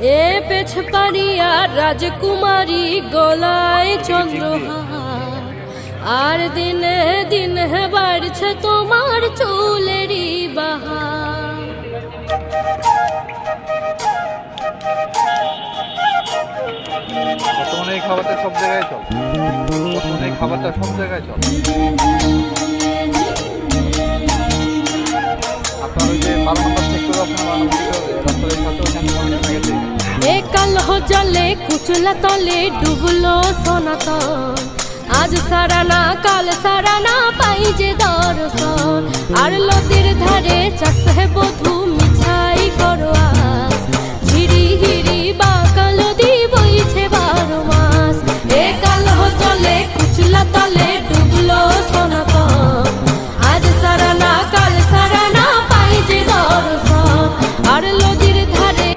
এ পেছ পারিয়া রাজকুমারী গলায় চন্দ্রহার। আর দিনে দিনে বাড়ছে তোমার চুলেরই বাহার এই খাবারটা সব জায়গায় চল। এই খাবারটা সব জায়গায় চল। আপনার ওই যে বারো সেক্টর আপনার নম্বর সাথে মানুষ গেছে এ কাল জলে কুচলা তলে ডুবলো সনাতন। আজ সারা না কাল সারা না পাই যে দর্শন।